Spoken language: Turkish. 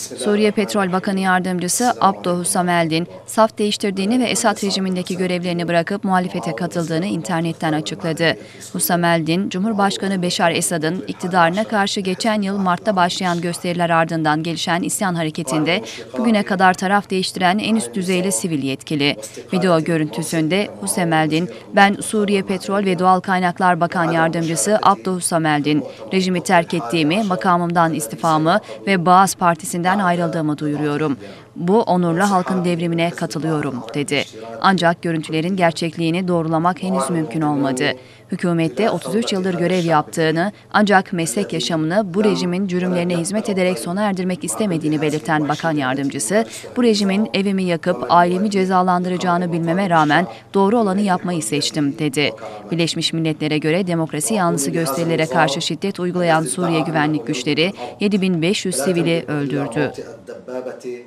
Suriye Petrol Bakanı Yardımcısı Abdo Husameldin, saf değiştirdiğini ve Esad rejimindeki görevlerini bırakıp muhalefete katıldığını internetten açıkladı. Husameldin, Cumhurbaşkanı Beşar Esad'ın iktidarına karşı geçen yıl Mart'ta başlayan gösteriler ardından gelişen isyan hareketinde bugüne kadar taraf değiştiren en üst düzeyli sivil yetkili. Video görüntüsünde Husameldin, ben Suriye Petrol ve Doğal Kaynaklar Bakan Yardımcısı Abdo Husameldin, rejimi terk ettiğimi, makamımdan istifamı ve Baas Partisi'nden ayrıldığımı duyuruyorum. Bu onurlu halkın devrimine katılıyorum, dedi. Ancak görüntülerin gerçekliğini doğrulamak henüz mümkün olmadı. Hükümette 33 yıldır görev yaptığını ancak meslek yaşamını bu rejimin cürümlerine hizmet ederek sona erdirmek istemediğini belirten bakan yardımcısı, bu rejimin evimi yakıp ailemi cezalandıracağını bilmeme rağmen doğru olanı yapmayı seçtim, dedi. Birleşmiş Milletler'e göre demokrasi yanlısı gösterilere karşı şiddet uygulayan Suriye güvenlik güçleri 7500 sivili öldürdü. الدبابة.